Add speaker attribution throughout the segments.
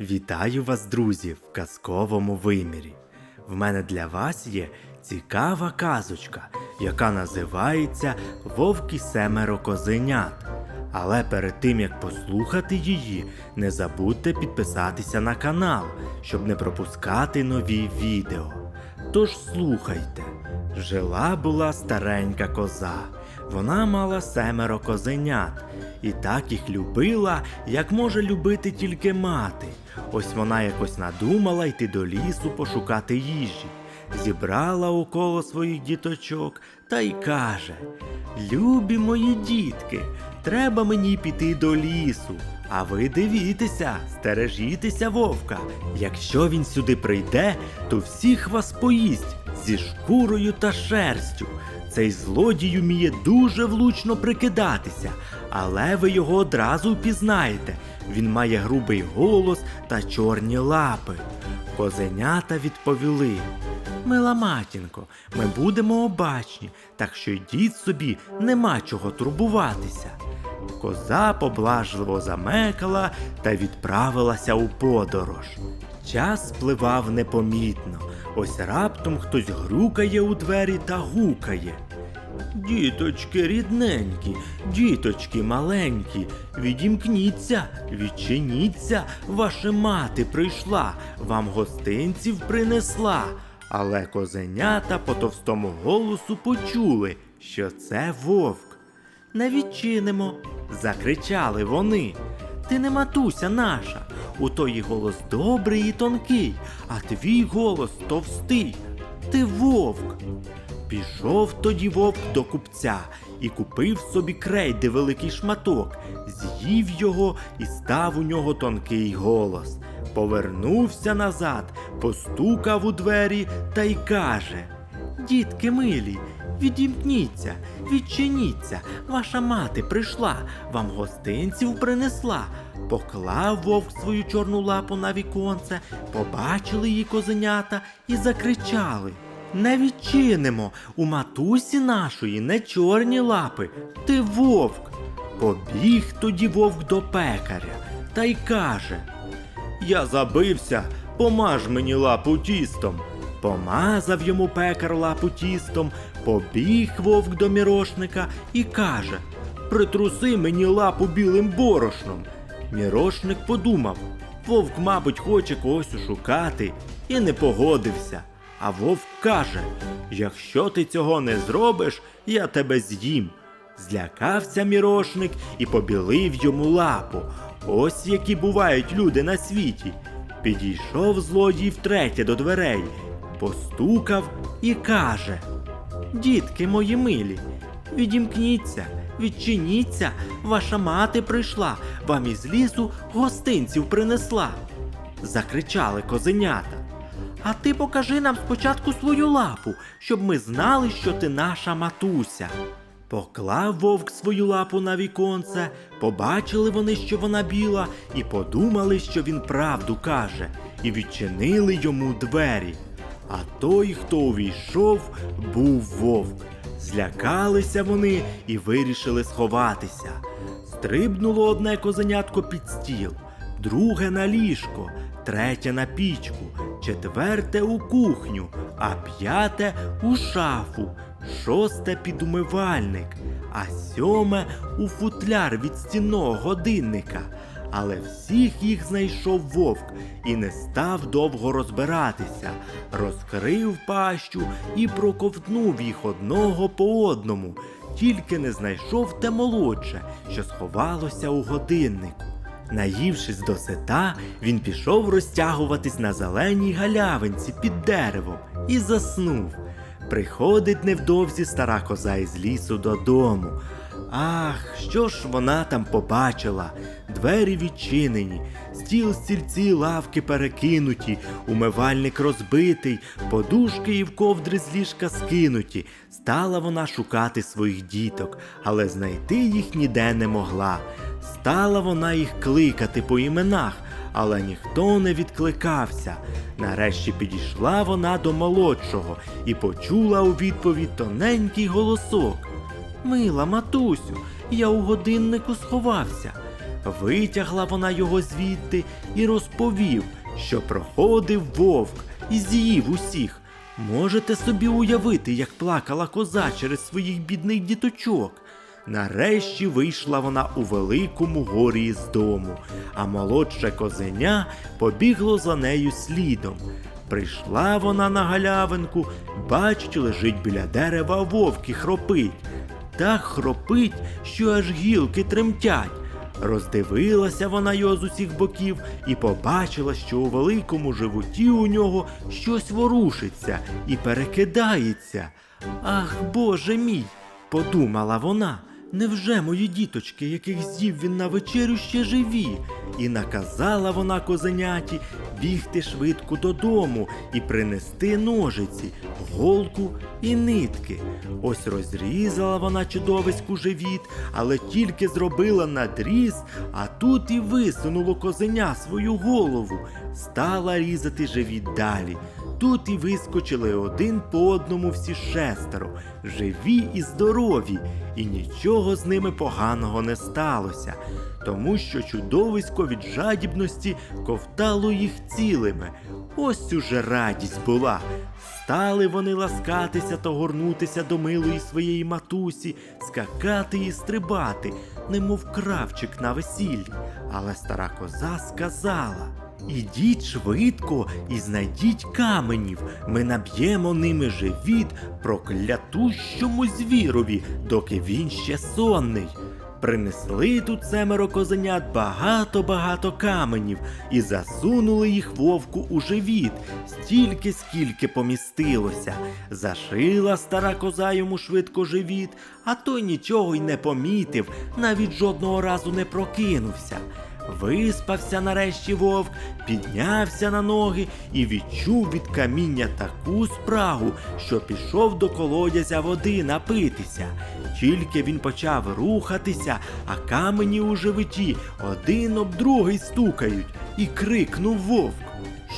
Speaker 1: Вітаю вас, друзі, в казковому вимірі. В мене для вас є цікава казочка, яка називається Вовк і семеро козенят. Але перед тим як послухати її, не забудьте підписатися на канал, щоб не пропускати нові відео. Тож слухайте, жила була старенька коза. Вона мала семеро козенят, і так їх любила, як може любити тільки мати. Ось вона якось надумала йти до лісу пошукати їжі. Зібрала около своїх діточок та й каже: Любі мої дітки, треба мені піти до лісу. А ви дивіться, стережітеся вовка. Якщо він сюди прийде, то всіх вас поїсть зі шкурою та шерстю. Цей злодій уміє дуже влучно прикидатися, але ви його одразу впізнаєте. Він має грубий голос та чорні лапи. Козенята відповіли. Мила матінко, ми будемо обачні, так що йдіть собі, нема чого турбуватися. Коза поблажливо замекала та відправилася у подорож. Час спливав непомітно. Ось раптом хтось грюкає у двері та гукає. Діточки рідненькі, діточки маленькі, відімкніться, відчиніться, ваша мати прийшла, вам гостинців принесла. Але козенята по товстому голосу почули, що це вовк. Не відчинимо, закричали вони. Ти не матуся наша, у тої голос добрий і тонкий, а твій голос товстий. Ти вовк. Пішов тоді вовк до купця і купив собі крейди великий шматок, з'їв його і став у нього тонкий голос. Повернувся назад, постукав у двері та й каже: Дітки милі, відімкніться, відчиніться, ваша мати прийшла, вам гостинців принесла. Поклав вовк свою чорну лапу на віконце, побачили її козенята і закричали. Не відчинимо у матусі нашої не чорні лапи, ти вовк. Побіг тоді вовк до пекаря та й каже: Я забився, помаж мені лапу тістом. Помазав йому пекар лапу тістом, побіг вовк до мірошника і каже: Притруси мені лапу білим борошном. Мірошник подумав, вовк, мабуть, хоче когось ушукати, і не погодився. А вовк каже: Якщо ти цього не зробиш, я тебе з'їм. Злякався мірошник і побілив йому лапу. Ось які бувають люди на світі. Підійшов злодій втретє до дверей, постукав і каже: Дітки мої милі, відімкніться, відчиніться, ваша мати прийшла, вам із лісу гостинців принесла. Закричали козенята. А ти покажи нам спочатку свою лапу, щоб ми знали, що ти наша матуся. Поклав вовк свою лапу на віконце, побачили вони, що вона біла, і подумали, що він правду каже, і відчинили йому двері. А той, хто увійшов, був вовк. Злякалися вони і вирішили сховатися. Стрибнуло одне козенятко під стіл, друге на ліжко, третє на пічку, четверте у кухню, а п'яте у шафу, шосте під умивальник, а сьоме у футляр від стінного годинника. Але всіх їх знайшов вовк і не став довго розбиратися, розкрив пащу і проковтнув їх одного по одному, тільки не знайшов те молодше, що сховалося у годиннику. Наївшись до сета, він пішов розтягуватись на зеленій галявинці під деревом і заснув. Приходить невдовзі стара коза із лісу додому. Ах, що ж вона там побачила? Двері відчинені, стіл, стільці, лавки перекинуті, умивальник розбитий, подушки і в ковдри з ліжка скинуті. Стала вона шукати своїх діток, але знайти їх ніде не могла. Стала вона їх кликати по іменах, але ніхто не відкликався. Нарешті підійшла вона до молодшого і почула у відповідь тоненький голосок. Мила матусю, я у годиннику сховався. Витягла вона його звідти і розповів, що проходив вовк і з'їв усіх. Можете собі уявити, як плакала коза через своїх бідних діточок. Нарешті вийшла вона у великому горі з дому, а молодше козеня побігло за нею слідом. Прийшла вона на галявинку, бачить, лежить біля дерева вовк і хропить. Так хропить, що аж гілки тремтять. Роздивилася вона його з усіх боків і побачила, що у великому животі у нього щось ворушиться і перекидається. Ах, Боже мій! подумала вона. Невже мої діточки, яких з'їв він на вечерю, ще живі? І наказала вона козеняті бігти швидко додому і принести ножиці, голку і нитки. Ось розрізала вона чудовиську живіт, але тільки зробила надріз, а тут і висунуло козеня свою голову, стала різати живіт далі. Тут і вискочили один по одному всі шестеро, живі і здорові, і нічого з ними поганого не сталося, тому що чудовисько від жадібності ковтало їх цілими. Ось уже радість була. Стали вони ласкатися та горнутися до милої своєї матусі, скакати і стрибати, немов кравчик на весіллі. Але стара коза сказала. Ідіть швидко і знайдіть каменів. Ми наб'ємо ними живіт проклятущому звірові, доки він ще сонний. Принесли тут семеро козенят багато-багато каменів і засунули їх вовку у живіт, стільки, скільки помістилося. Зашила стара коза йому швидко живіт, а той нічого й не помітив, навіть жодного разу не прокинувся. Виспався нарешті вовк, піднявся на ноги і відчув від каміння таку спрагу, що пішов до колодязя води напитися. Тільки він почав рухатися, а камені у животі один об другий стукають, і крикнув вовк.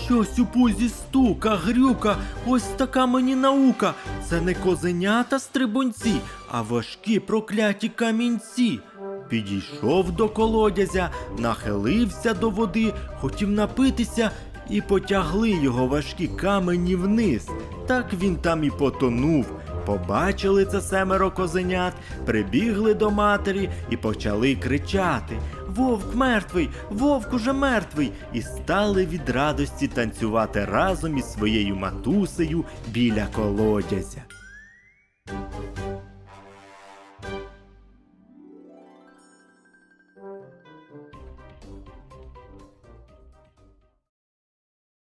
Speaker 1: Щось у пузі стука, грюка, ось така мені наука. Це не козенята стрибунці, а важкі прокляті камінці. Підійшов до колодязя, нахилився до води, хотів напитися, і потягли його важкі камені вниз. Так він там і потонув. Побачили це семеро козенят, прибігли до матері і почали кричати: Вовк мертвий, вовк уже мертвий! І стали від радості танцювати разом із своєю матусею біля колодязя.